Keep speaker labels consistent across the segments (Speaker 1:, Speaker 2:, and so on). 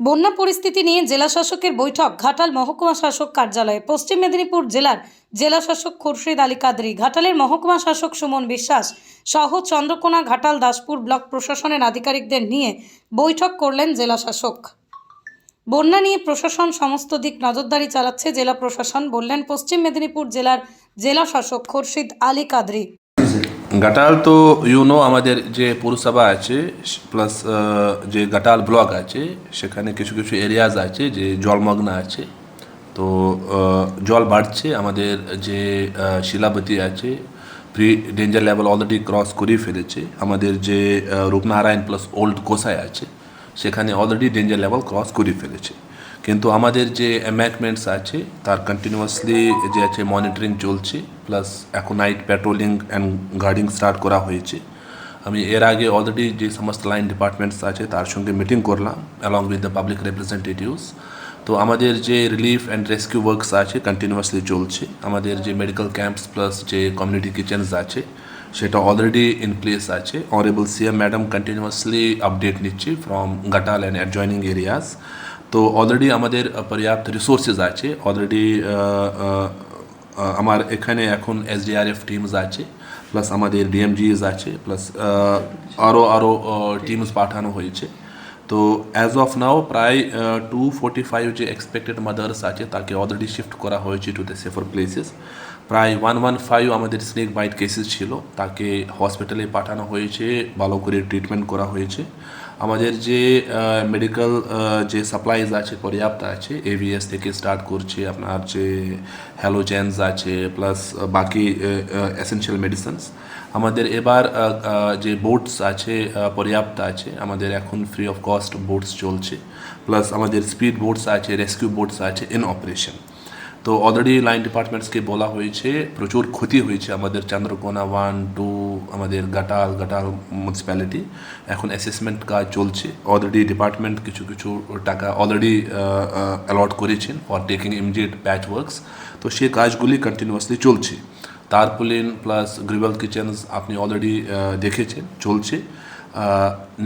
Speaker 1: বন্যা পরিস্থিতি নিয়ে জেলা শাসকের বৈঠক। ঘাটাল মহকুমা শাসক কার্যালয়ে পশ্চিম মেদিনীপুর জেলার জেলা শাসক খুরশিদ আলী কাদরি, ঘাটালের মহকুমা শাসক সুমন বিশ্বাস সহ চন্দ্রকোনা ঘাটাল দাসপুর ব্লক প্রশাসনের আধিকারিকদের নিয়ে বৈঠক করলেন জেলা শাসক বন্যা নিয়ে প্রশাসন সমস্ত দিক নজরদারি চালাচ্ছে জেলা প্রশাসন, বললেন পশ্চিম মেদিনীপুর জেলার জেলা শাসক খুরশিদ আলী কাদরি।
Speaker 2: ঘাটাল তো ইউনো আমাদের যে পৌরসভা আছে প্লাস যে ঘাটাল ব্লক আছে সেখানে কিছু কিছু এরিয়াজ আছে যে জলমগ্ন আছে। তো জল বাড়ছে আমাদের যে আহ, শিলাবতী আছে pre danger level already cross করিয়ে ফেলেছে। আমাদের যে রূপনারায়ণ প্লাস ওল্ড কোসাই আছে সেখানে অলরেডি ডেঞ্জার লেভেল ক্রস করে ফেলেছে। কিন্তু আমাদের যে অ্যাম্যাকমেন্টস আছে, তার কন্টিনিউয়াসলি যে আছে মনিটরিং চলছে প্লাস এখন night patrolling and guarding start করা হয়েছে। আমি এর আগে অলরেডি যে সমস্ত লাইন ডিপার্টমেন্টস আছে, তার সঙ্গে মিটিং করলাম along with the public representatives তো আমাদের যে রিলিফ অ্যান্ড রেস্কিউ ওয়ার্কস আছে কন্টিনিউয়াসলি চলছে। আমাদের যে মেডিকেল ক্যাম্পস প্লাস যে কমিউনিটি কিচেনস আছে, সেটা অলরেডি ইন প্লেস আছে। Honourable CM madam continuously update নিচ্ছে from Ghatal and adjoining areas তো অলরেডি আমাদের পর্যাপ্ত রিসোর্সেস আছে। অলরেডি আমার এখানে এখন এসডিআরএফ টিমস আছে প্লাস আমাদের ডিএমজিএস আছে প্লাস আরও আরও টিমস পাঠানো হয়েছে। তো অ্যাজ অফ নাও প্রায় টু ফোর্টি ফাইভ যে এক্সপেক্টেড মাদার্স আছে, তাকে অলরেডি শিফট করা হয়েছে টু দ্য সেফার প্লেসেস প্রায় ওয়ান ওয়ান ফাইভ আমাদের স্নেক বাইট কেসেস ছিল, তাকে হসপিটালে পাঠানো হয়েছে, ভালো করে ট্রিটমেন্ট করা হয়েছে। আমাদের যে মেডিকেল যে সাপ্লাইজ আছে, পর্যাপ্ত আছে এভিএস থেকে স্টার্ট করছে আপনার যে হ্যালোজেন্স আছে প্লাস বাকি এসেনশিয়াল মেডিসিনস আমাদের এবার যে বোটস আছে পর্যাপ্ত আছে, আমাদের এখন ফ্রি অফ কস্ট বোটস চলছে। প্লাস আমাদের স্পিড বোর্ডস আছে রেস্কিউ বোটস আছে ইন অপারেশন তো অলরেডি লাইন ডিপার্টমেন্টসকে বলা হয়েছে, প্রচুর ক্ষতি হয়েছে আমাদের চন্দ্রকোনা ওয়ান টু আমাদের গাটাল গাটাল মিউনিসিপ্যালিটি এখন অ্যাসেসমেন্ট কাজ চলছে। অলরেডি ডিপার্টমেন্ট কিছু কিছু টাকা অলরেডি অ্যালট করেছেন for taking immediate patch works তো সেই কাজগুলি কন্টিনিউয়াসলি চলছে। তারপুলিন প্লাস গ্রিভাল কিচেন্স আপনি অলরেডি দেখেছেন, চলছে।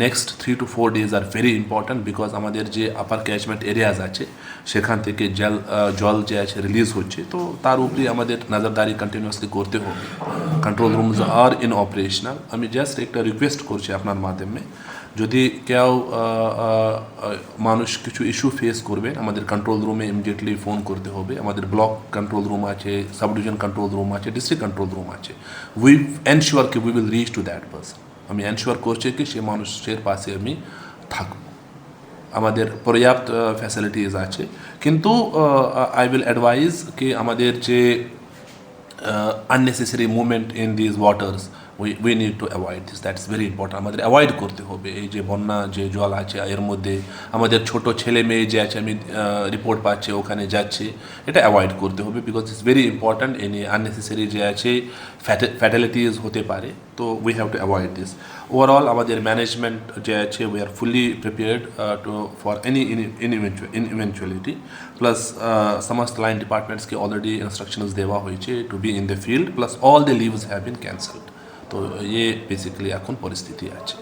Speaker 2: Next three to four days are very important because আমাদের যে আপার ক্যাচমেন্ট এরিয়াজ আছে, সেখান থেকে জল জল যে আছে রিলিজ হচ্ছে। তো তার উপরে আমাদের নজরদারি কন্টিনিউয়াসলি করতে হবে। Control rooms are in operational আমি জাস্ট একটা রিকোয়েস্ট করছি আপনার মাধ্যমে, যদি কেউ মানুষ কিছু ইস্যু ফেস করবে, আমাদের কন্ট্রোল রুমে ইমিডিয়েটলি ফোন করতে হবে। আমাদের ব্লক কন্ট্রোল রুম আছে সাব ডিভিশন কন্ট্রোল রুম আছে ডিস্ট্রিক্ট কন্ট্রোল রুম আছে। উই এনশিওর কি we will reach to that person আমি এনশিওর করছি কি সে মানুষের পাশে আমি থাকব। আমাদের পর্যাপ্ত ফ্যাসিলিটিস আছে। কিন্তু আই উইল অ্যাডভাইজ কি আমাদের যে unnecessary movement in these waters we we need to avoid this that's very important আমাদের অ্যাভয়েড করতে হবে। এই যে বন্যা, যে জল আছে, এর মধ্যে আমাদের ছোট ছেলে মেয়ে যে আছে, আমি রিপোর্ট পাচ্ছি, ওখানে যাচ্ছে। এটা অ্যাভয়েড করতে হবে because it's very important any unnecessary যে আছে ফ্যাটালিটিস হতে পারে। তো we have to avoid this overall আমাদের ম্যানেজমেন্ট যে আছে we are fully prepared to for any in eventuality plus সমস্ত লাইন ডিপার্টমেন্টসকে অলরেডি ইনস্ট্রাকশনস দেওয়া হয়েছে to be in the field plus all the leaves have been cancelled তো ইয়ে basically এখন পরিস্থিতি আছে।